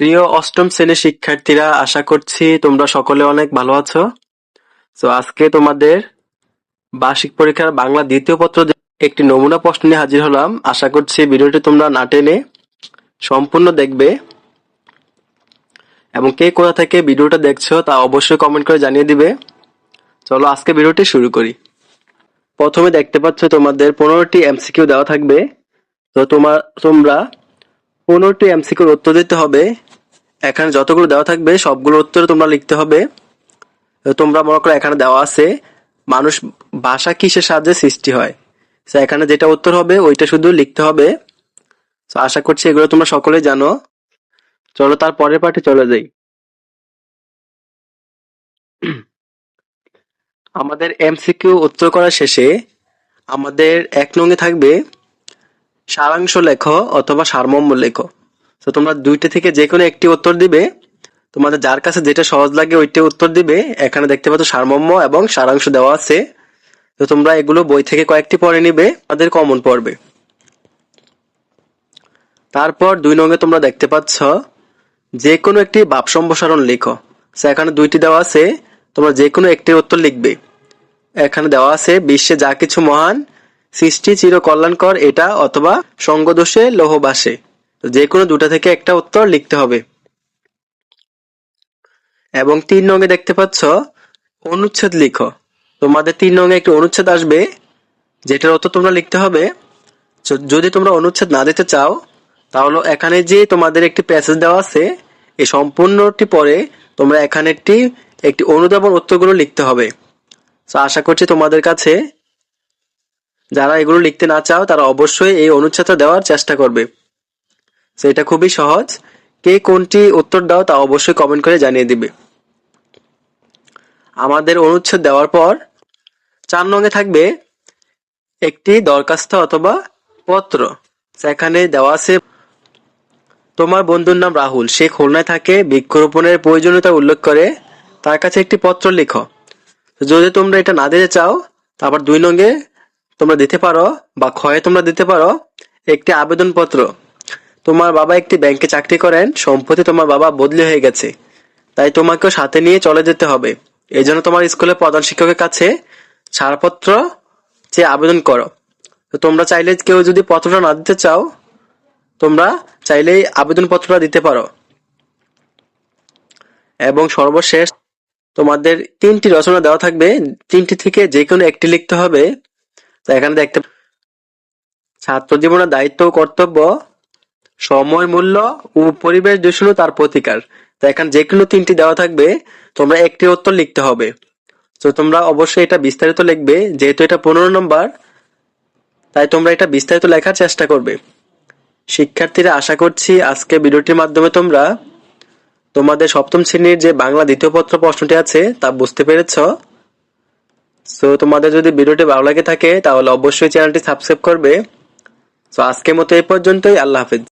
প্রিয় অষ্টম শ্রেণির শিক্ষার্থীরা, আশা করছি তোমরা সকলে অনেক ভালো আছো। তো আজকে তোমাদের বার্ষিক পরীক্ষার বাংলা দ্বিতীয় পত্র একটি নমুনা প্রশ্ন নিয়ে হাজির হলাম। আশা করছি ভিডিওটি তোমরা না টেনে সম্পূর্ণ দেখবে। এবং কে কোথা থেকে ভিডিওটা দেখছ তা অবশ্যই কমেন্ট করে জানিয়ে দিবে। চলো আজকে ভিডিওটি শুরু করি। প্রথমে দেখতে পাচ্ছ তোমাদের পনেরোটি এমসিকিউ দেওয়া থাকবে। তো তোমার তোমরা পনেরোটি এমসিকিউর উত্তর দিতে হবে। এখানে যতগুলো দেওয়া থাকবে সবগুলো উত্তর তোমরা লিখতে হবে। তোমরা মনে করো এখানে দেওয়া আছে, মানুষ, ভাষা কিসের সাহায্যে সৃষ্টি হয়? তো এখানে যেটা উত্তর হবে, ওইটা শুধু লিখতে হবে। তো আশা করছি এগুলো তোমরা সকলে জানো। চলো তার পরের পার্টে চলে যাই। আমাদের এমসিকিউ উত্তর করার শেষে আমাদের এক নঙ্গে থাকবে, সারাংশ লেখ অথবা সারমর্ম লেখো। তো তোমরা দুইটা থেকে যে কোনো একটি উত্তর দিবে। তোমাদের যার কাছে যেটা সহজ লাগে ওইটা উত্তর দিবে। এখানে দেখতে পাচ্ছ সারমম্য এবং সারাংশ দেওয়া আছে। তো, তোমরা এগুলো বই থেকে কয়েকটি পড়ে নিবে, তাদের কমন পড়বে। তারপর দুই নঙ্গে তোমরা দেখতে পাচ্ছ যে কোনো একটি ভাব সম্প্রসারণ লেখো। এখানে দুইটি দেওয়া আছে। তোমরা যে কোনো একটি উত্তর লিখবে। এখানে দেওয়া আছে, বিশ্বে যা কিছু মহান, সৃষ্টি চির কল্যাণকর এটা অথবা সঙ্গদোষে, লোহবাসে। যে কোনো দুটা থেকে একটা উত্তর লিখতে হবে। এবং তিন নঙ্গে দেখতে পাচ্ছ, অনুচ্ছেদ লিখো। তোমাদের তিন নঙ্গে একটি অনুচ্ছেদ আসবে, যেটার উত্তর তোমরা লিখতে হবে। যদি তোমরা অনুচ্ছেদ না দিতে চাও, তাহলে এখানে যে তোমাদের একটি প্যাসেজ দেওয়া আছে এই সম্পূর্ণটি পরে তোমরা এখানে একটি একটি অনুধাবন উত্তরগুলো লিখতে হবে। তো আশা করছি তোমাদের কাছে, যারা এগুলো লিখতে না চাও, তারা অবশ্যই এই অনুচ্ছেদটা দেওয়ার চেষ্টা করবে। তো এটা খুবই সহজ। কে কোনটি উত্তর দাও তা অবশ্যই কমেন্ট করে জানিয়ে দিবে। আমাদের অনুচ্ছেদ দেওয়ার পর চার নঙ্গে থাকবে একটি দরখাস্ত অথবা পত্র। সেখানে দেওয়া আছে, তোমার বন্ধুর নাম রাহুল। সে খুলনায় থাকে, বৃক্ষরোপণের প্রয়োজনীয়তা উল্লেখ করে। তার কাছে একটি পত্র লিখো। যদি তোমরা এটা না দিতে চাও, তারপর দুই নঙ্গে তোমরা দিতে পারো বা ক্ষয়ে তোমরা দিতে পারো। একটি আবেদনপত্র। তোমার বাবা একটি ব্যাংকে চাকরি করেন সম্প্রতি তোমার বাবা বদলি হয়ে গেছে। তাই তোমাকেও সাথে নিয়ে চলে যেতে হবে। এই জন্য তোমার স্কুলের প্রধান শিক্ষকের কাছে ছাড়পত্র চেয়ে আবেদন করো। তো তোমরা চাইলে কেউ যদি পত্রটা না দিতে চাও, তোমরা চাইলেই আবেদনপত্রটা দিতে পারো। এবং সর্বশেষ, তোমাদের তিনটি রচনা দেওয়া থাকবে। তিনটি থেকে যে কোনো একটি লিখতে হবে। তো এখানে দেখতে ছাত্র জীবনের দায়িত্ব কর্তব্য সময় মূল্য ও পরিবেশ দূষণ তার প্রতিকার। তো এখানে যে কোনো তিনটি দেওয়া থাকবে, তোমরা একটি উত্তর লিখতে হবে। তো তোমরা অবশ্যই এটা বিস্তারিত লিখবে, যেহেতু এটা পনেরো নম্বর, তাই তোমরা এটা বিস্তারিত লেখার চেষ্টা করবে। শিক্ষার্থীরা, আশা করছি আজকে ভিডিওটির মাধ্যমে তোমরা তোমাদের সপ্তম শ্রেণির যে বাংলা দ্বিতীয় পত্র প্রশ্নটি আছে, তা বুঝতে পেরেছ। তো তোমাদের যদি ভিডিওটি ভালো লাগে থাকে, তাহলে অবশ্যই চ্যানেলটি সাবস্ক্রাইব করবে। তো আজকের মতো এই পর্যন্তই, আল্লাহ হাফেজ।